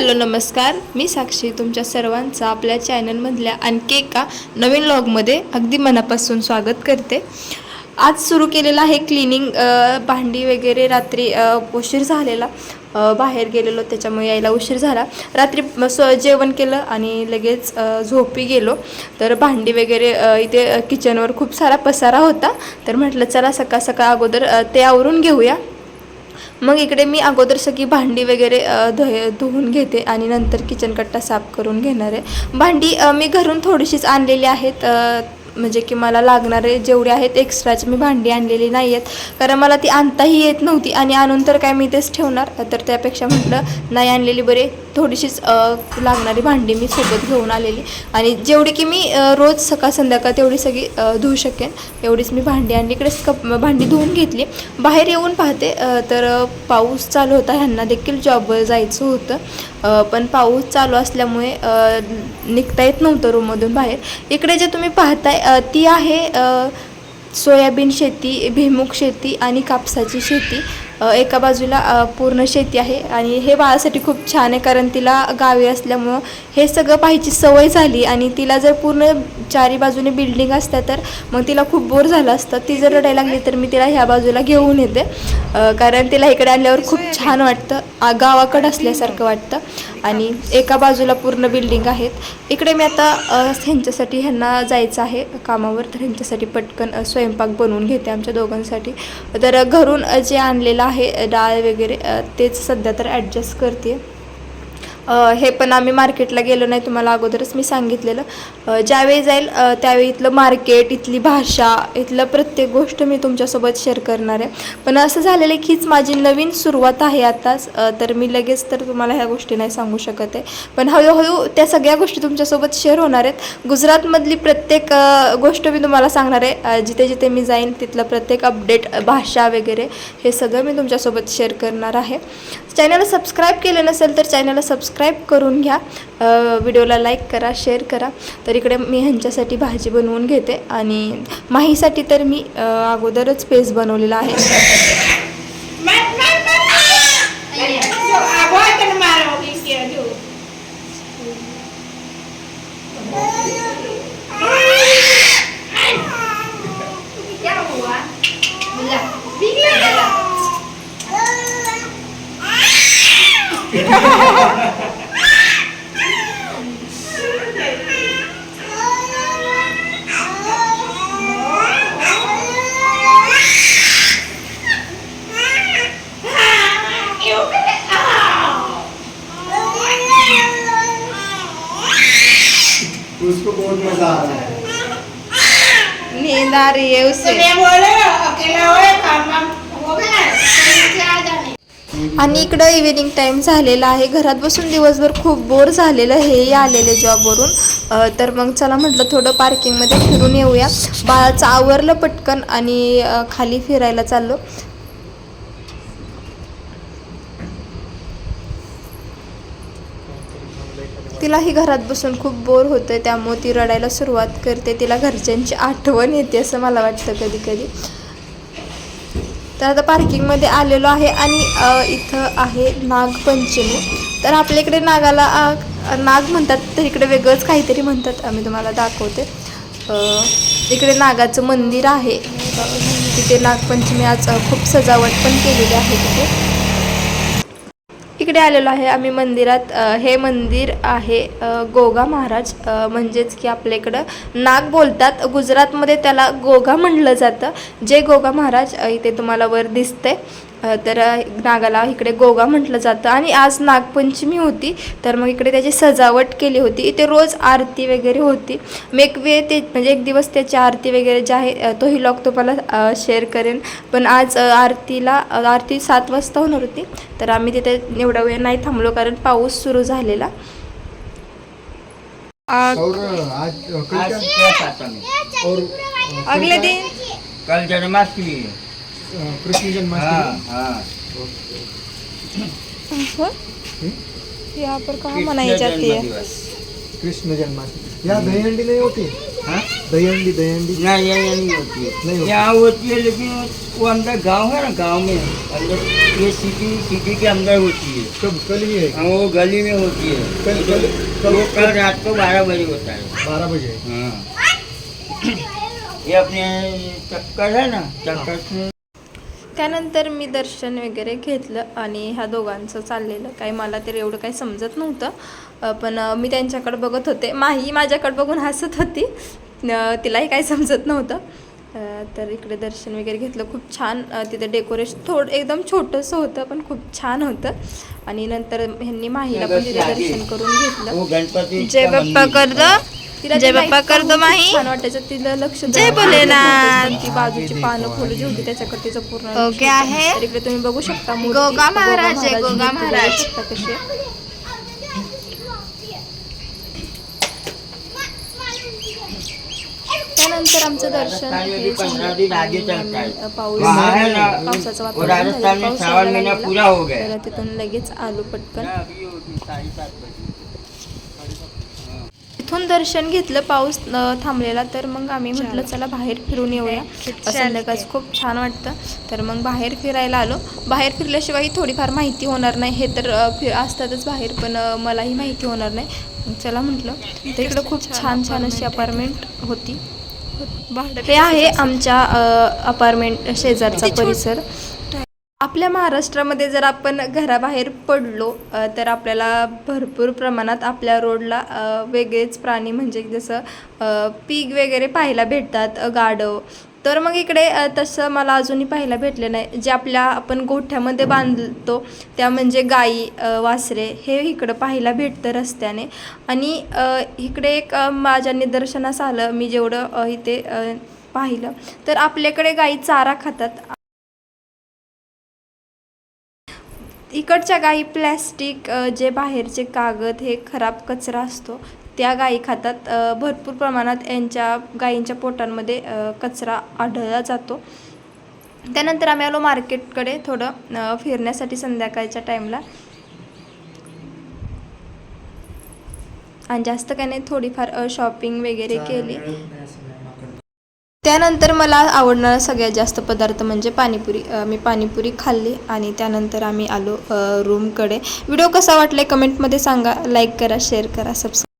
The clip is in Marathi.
हॅलो नमस्कार. मी साक्षी तुमच्या सर्वांचं आपल्या चॅनलमधल्या आणखी एका नवीन लॉगमध्ये अगदी मनापासून स्वागत करते. आज सुरू केलेलं आहे क्लिनिंग भांडी वगैरे रात्री उशीर झालेला. बाहेर गेलेलो त्याच्यामुळे यायला उशीर झाला. रात्री स स्व जेवण केलं आणि लगेच झोपी गेलो. तर भांडी वगैरे इथे किचनवर खूप सारा पसारा होता. तर म्हटलं चला सकाळ सकाळ अगोदर ते आवरून घेऊया. मग इकडे मी अगोदर सगळी भांडी वगैरे ध धुय धुवून घेते आणि नंतर किचन कट्टा साफ करून घेणार आहे. भांडी मी घरून थोडीशीच आणलेली आहेत म्हणजे की मला लागणारे जेवढे आहेत एक्स्ट्राचे मी भांडी आणलेली नाही आहेत. कारण मला ती आणताही येत नव्हती आणि आणून तर काय मी तेच ठेवणार. तर त्यापेक्षा म्हटलं नाही आणलेली बरे थोडीशीच लागणारी भांडी मी सोबत घेऊन आलेली. आणि जेवढी की मी रोज सकाळ संध्याकाळ तेवढी सगळी धुवू शकेन. एवढीच मी भांडी आणि इकडेच कप भांडी धुवून घेतली. बाहेर येऊन पाहते तर पाऊस चालू होता. ह्यांना देखील जॉबवर जायचं होतं. पण पाऊस चालू असल्यामुळे निघता येत नव्हतं रूममधून बाहेर. इकडे जे तुम्ही पाहताय ती आहे सोयाबीन शेती भुईमुग शेती आणि कापसाची शेती. एका बाजूला पूर्ण शेती आहे आणि हे बाळासाठी खूप छान आहे कारण तिला गावी असल्यामुळं हे सगळं पाहायची सवय झाली आणि तिला जर पूर्ण चारी बाजूने बिल्डिंग असत्या तर मग तिला खूप बोर झालं असतं. ती जर रडायला लागली तर मी तिला ह्या बाजूला घेऊन येते. कारण तिला इकडे आल्यावर खूप छान वाटतं. आ, गावाकडं असल्यासारखं वाटतं. आणि एका बाजूला पूर्ण बिल्डिंग आहेत. इकडे मी आता ह्यांच्यासाठी ह्यांना जायचं आहे कामावर. तर ह्यांच्यासाठी पटकन स्वयंपाक बनवून घेते आमच्या दोघांसाठी. तर घरून जे आणलेलं आहे डाळ वगैरे तेच सध्या तर ॲडजस्ट करते आहे हे पण आम्ही मार्केटला गेलो नाही तुम्हाला अगोदरच मी सांगितलेलं. ज्यावेळी जाईल त्यावेळी इथलं मार्केट इथली भाषा इथलं प्रत्येक गोष्ट मी तुमच्यासोबत शेअर करणार आहे. पण असं झालेलं आहे की हीच माझी नवीन सुरुवात आहे आताच तर मी लगेच तर तुम्हाला ह्या गोष्टी नाही सांगू शकत आहे. पण हळूहळू त्या सगळ्या गोष्टी तुमच्यासोबत शेअर होणार आहेत. गुजरातमधली प्रत्येक गोष्ट मी तुम्हाला सांगणार आहे. जिथे जिथे मी जाईन तिथलं प्रत्येक अपडेट भाषा वगैरे हे सगळं मी तुमच्यासोबत शेअर करणार आहे. चॅनलला सबस्क्राईब केलं नसेल तर चॅनलला सबस्क्राईब करून घ्या. व्हिडिओला लाईक करा शेअर करा. तर इकडे मी ह्यांच्यासाठी भाजी बनवून घेते आणि माहीसाठी तर मी अगोदरच पेज बनवलेला आहे. रही है उसे आणि इकडं इव्हिनिंग टाईम झालेला आहे. घरात बसून दिवसभर खूप बोर झालेलं हेही आलेले जॉबवरून तर मग चला म्हटलं थोडं पार्किंगमध्ये फिरून येऊया. बाळाचं आवरलं पटकन आणि खाली फिरायला चाललो. तिलाही घरात बसून खूप बोर होतं त्यामुळे ती रडायला सुरुवात करते. तिला घरच्यांची आठवण येते असं मला वाटतं कधी कधी तर आता पार्किंगमध्ये आलेलो आहे आणि इथं आहे नागपंचमी. तर आपल्या इकडे नागाला नाग म्हणतात तर इकडे वेगळंच काहीतरी म्हणतात. आम्ही तुम्हाला दाखवते. इकडे नागाचं मंदिर आहे. तिथे नागपंचमी आज खूप सजावट पण केलेली आहे तिथे. इकडे आलेलो आहे आम्ही मंदिरात. हे मंदिर आहे गोगा महाराज. म्हणजेच की आपल्या इकडं नाग बोलतात. गुजरातमध्ये त्याला गोगा म्हणलं जातं. जे गोगा महाराज इथे तुम्हाला वर दिसते तर नागाला इकडे गोगा म्हटलं जातं. आणि आज नागपंचमी होती तर मग इकडे त्याची सजावट केली होती. इथे रोज आरती वगैरे होती. मी एक वेळ ते म्हणजे एक दिवस त्याची आरती वगैरे जे आहे तोही लॉग तुम्हाला शेअर करेन. पण आज आरतीला आरती सात वाजता होणार होती. तर आम्ही तिथे एवढा वेळ नाही थांबलो कारण पाऊस सुरू झालेला. अगले? दिन. कल जन्माष्टमी. कृष्ण हाँ। जन्माष्टमी हाँ। यहाँ पर कहाँ मनाई जाती है? कृष्ण जन्माष्टमी यहाँ दही हंडी नहीं होती? हाँ? दहीहंडी दहीहंडी। नहीं ये ये नहीं होती है। होती। यहाँ होती है लेकिन वो अंदर गाँव है ना गाँव में। अंदर ये सिटी सिटी के अंदर होती है। कब कल ही है? हाँ, वो गली में होती है। कल कल कल। वो कल रात को बारह बजे होता है। बारह बजे? हाँ। ये अपने चक्कर है ना चक्कर से त्यानंतर मी दर्शन वगैरे घेतलं आणि ह्या दोघांचं चाललेलं. काही मला तर एवढं काही समजत नव्हतं पण मी त्यांच्याकडे बघत होते. माही माझ्याकडे बघून हसत होती. तिलाही काही समजत नव्हतं. तर इकडे दर्शन वगैरे घेतलं. खूप छान तिथं डेकोरेशन थोडं एकदम छोटंसं होतं पण खूप छान होतं. आणि नंतर ह्यांनी माहीला पण तिथे दर्शन करून घेतलं. जय बाप्पा मंदिर. कर। दो तिला जय बाप्पा माहीत कर दो खूप माही. छान वाटायचं तिला लक्ष जय भोलेनाथ. ती बाजूची पानं फुलं जी होती त्याच्याकडे तिचं पूर्ण ओके. आहे. तर इकडे तुम्ही बघू शकता. गोगा महाराज आहे, गोगा महाराज. आहे. त्यानंतर आमचं दर्शन पाऊस है पावसाचं वातावरण हो तिथून लगेच आलो पटकन ना, अभी होगी साढ़े सात बजे इथून दर्शन घेतलं पाऊस थांबलेला तर मग आम्ही म्हटलं चला बाहेर फिरून येऊया. संध्याकाळच खूप छान वाटतं. तर मग बाहेर फिरायला आलो. बाहेर फिरल्याशिवाय थोडीफार माहिती होणार नाही. हे तर अ, फि असतातच बाहेर पण मलाही माहिती होणार नाही. चला म्हटलं तर इकडं खूप छान छान अशी अपार्टमेंट होती. हे आहे आमच्या अपार्टमेंट शेजारचा परिसर. आपल्या महाराष्ट्रामध्ये जर आपण घराबाहेर पडलो तर आपल्याला भरपूर प्रमाणात आपल्या रोडला वेगळेच प्राणी म्हणजे जसं पीक वगैरे पाहायला भेटतात अ, गाढव. तर मग इकडे तसं मला अजूनही पाहायला भेटले नाही. जे आपल्या आपण गोठ्यामध्ये बांधतो त्या म्हणजे गाई वासरे हे इकडं पाहायला भेटतं रस्त्याने. आणि इकडे एक माझ्या निदर्शनास आलं मी जेवढं इथे पाहिलं तर आपल्याकडे गाई चारा खातात. इकडच्या गाई प्लॅस्टिक जे बाहेरचे कागद हे खराब कचरा असतो त्या गायी खातात. भरपूर प्रमाणात यांच्या गायींच्या पोटांमध्ये कचरा आढळला जातो. त्यानंतर आम्ही आलो मार्केटकडे थोडं फिरण्यासाठी संध्याकाळच्या टाईमला. आणि जास्त काही नाही थोडीफार शॉपिंग वगैरे केली. त्यानंतर मला आवडणारा सगळ्यात जास्त पदार्थ म्हणजे पाणीपुरी. मी पाणीपुरी खाल्ली आणि त्यानंतर आम्ही आलो रूमकडे व्हिडिओ कसा वाटला कमेंटमध्ये सांगा. लाईक करा शेअर करा सबस्क्राईब